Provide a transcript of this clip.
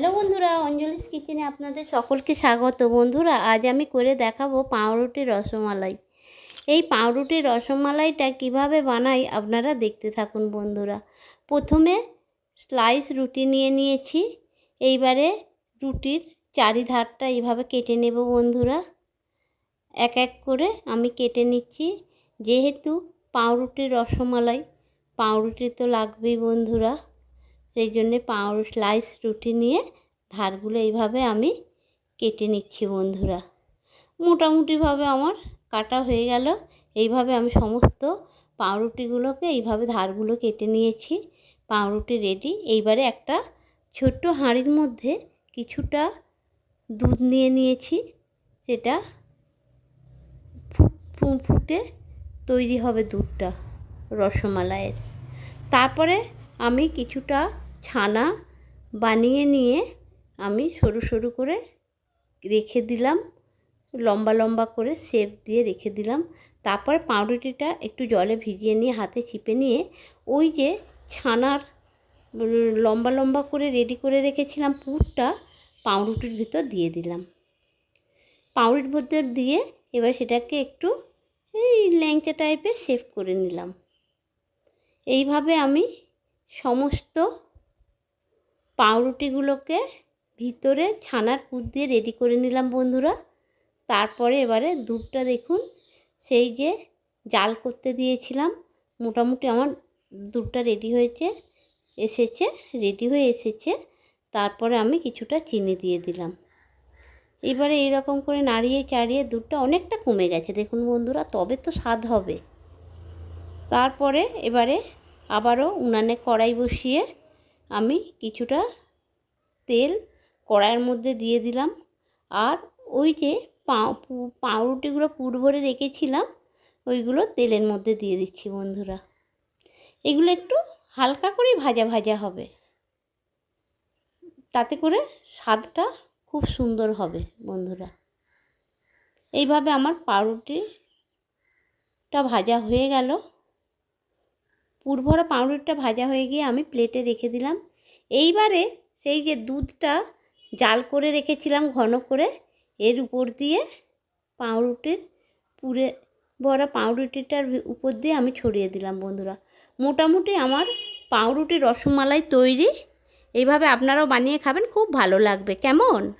Hello বন্ধুরা, অঞ্জলিস কিচেনে আপনাদের সকলকে স্বাগত। বন্ধুরা, আজ আমি করে দেখাবো পাউরুটি রসমালাই। এই পাউরুটি রসমালাইটা কীভাবে বানাই আপনারা দেখতে থাকুন বন্ধুরা। প্রথমে স্লাইস রুটি নিয়ে নিয়েছি, এইবারে রুটির চারিধারটা এইভাবে কেটে নেব বন্ধুরা। এক এক করে আমি কেটে নিচ্ছি, যেহেতু পাউরুটির রসমালাই, পাউরুটি তো লাগবেই বন্ধুরা। সেই জন্যে পাউর স্লাইস রুটি নিয়ে ধারগুলো এইভাবে আমি কেটে নিচ্ছি বন্ধুরা। মোটামুটিভাবে আমার কাটা হয়ে গেল। এইভাবে আমি সমস্ত পাউরুটিগুলোকে এইভাবে ধারগুলো কেটে নিয়েছি। পাউরুটি রেডি এইবারে একটা ছোট্ট হাঁড়ির মধ্যে কিছুটা দুধ নিয়ে নিয়েছি। সেটা ফুটে তৈরি হবে দুধটা রসমালাইয়ের। তারপরে আমি কিছুটা ছানা বানিয়ে নিয়ে আমি সরু সরু করে রেখে দিলাম। লম্বা লম্বা করে শেপ দিয়ে রেখে দিলাম। তারপর পাউরুটিটা একটু জলে ভিজিয়ে নিয়ে হাতে চিপে নিয়ে ওই যে ছানার লম্বা লম্বা করে রেডি করে রেখেছিলাম পুরটা পাউরুটির ভিতর দিয়ে দিলাম। পাউরুটির মধ্যে দিয়ে এবার সেটাকে একটু এই ল্যাংচা টাইপের শেপ করে নিলাম। এইভাবে আমি সমস্ত পাউরুটিগুলোকে ভিতরে ছানার পুর দিয়ে রেডি করে নিলাম বন্ধুরা। তারপরে এবারে দুধটা দেখুন, সেই যে জাল করতে দিয়েছিলাম, মোটামুটি আমার দুধটা রেডি হয়েছে, এসেছে রেডি হয়ে এসেছে। তারপরে আমি কিছুটা চিনি দিয়ে দিলাম। এবারে এইরকম করে নাড়িয়ে চাড়িয়ে দুধটা অনেকটা কমে গেছে, দেখুন বন্ধুরা, তবে তো স্বাদ হবে। তারপরে এবারে আবারও উনানে কড়াই বসিয়ে আমি কিছুটা তেল কড়াইয়ের মধ্যে দিয়ে দিলাম। আর ওই যে পাউরুটিগুলো পুর ভরে রেখেছিলাম, ওইগুলো তেলের মধ্যে দিয়ে দিচ্ছি বন্ধুরা। এগুলো একটু হালকা করেই ভাজা ভাজা হবে। তাতে করে স্বাদটা খুব সুন্দর হবে বন্ধুরা। এইভাবে আমার পাউরুটিটা ভাজা হয়ে গেল। পুরভরা পাউরুটিটা ভাজা হয়ে গিয়ে আমি প্লেটে রেখে দিলাম। এইবারে সেই যে দুধটা জাল করে রেখেছিলাম ঘন করে, এর উপর দিয়ে পাউরুটির পুরে ভরা পাউরুটিটার উপর দিয়ে আমি ছড়িয়ে দিলাম বন্ধুরা। মোটামুটি আমার পাউরুটি রসমালাই তৈরি। এইভাবে আপনারাও বানিয়ে খাবেন, খুব ভালো লাগবে। কেমন?